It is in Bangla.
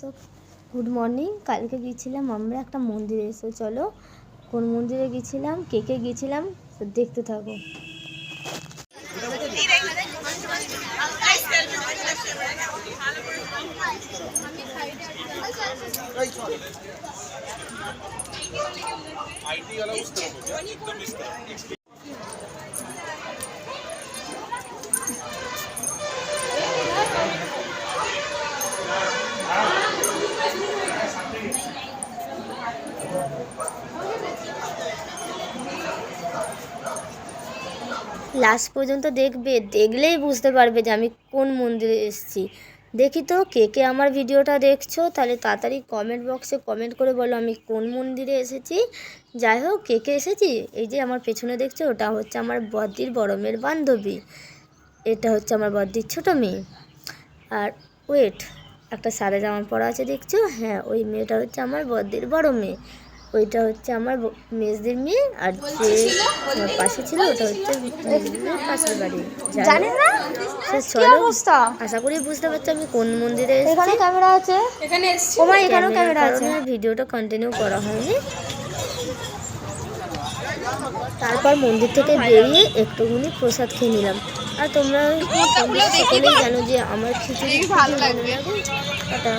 সব গুড মর্নিং কালকে গিয়েছিলাম আমরা একটা মন্দিরে এসো চলো কোন মন্দিরে গেছিলাম কে কে গেছিলাম দেখতে থাকো। লাস্ট পর্যন্ত দেখবে, দেখলেই বুঝতে পারবে যে আমি কোন মন্দিরে এসেছি। দেখি তো কে কে আমার ভিডিওটা দেখছ, তাহলে তাড়াতাড়ি কমেন্ট বক্সে কমেন্ট করে বলো আমি কোন মন্দিরে এসেছি। যাই হোক, কে কে এসেছি? এই যে আমার পেছনে দেখছ, ওটা হচ্ছে আমার বদ্দির বড় মেয়ের বান্ধবী। এটা হচ্ছে আমার বদ্দির ছোটো মেয়ে। আর ওয়েট একটা সাদা জামা পরা আছে দেখছ? হ্যাঁ ওই মেয়েটা হচ্ছে আমার বদ্দির বড় মেয়ে। ওইটা হচ্ছে আমার ব- মেজদির মেয়ে আর যে আমার পাশে ছিল ওটা হচ্ছে পাশের বাড়ি। জানি না? চলো আশা করি বুঝতে পারছ আমি কোন মন্দিরে এখানে ক্যামেরা আছে? এখানে ওমার এখানেও ক্যামেরা আছে। ভিডিওটা কন্টিনিউ করা হয়নি। তারপর মন্দির থেকে বেরিয়ে একটুখানি প্রসাদ খেয়ে নিলাম। আর তোমরা তোমরা সকলেই জানো যে আমার খিচুড়ি ভালো লাগবে। টাটা।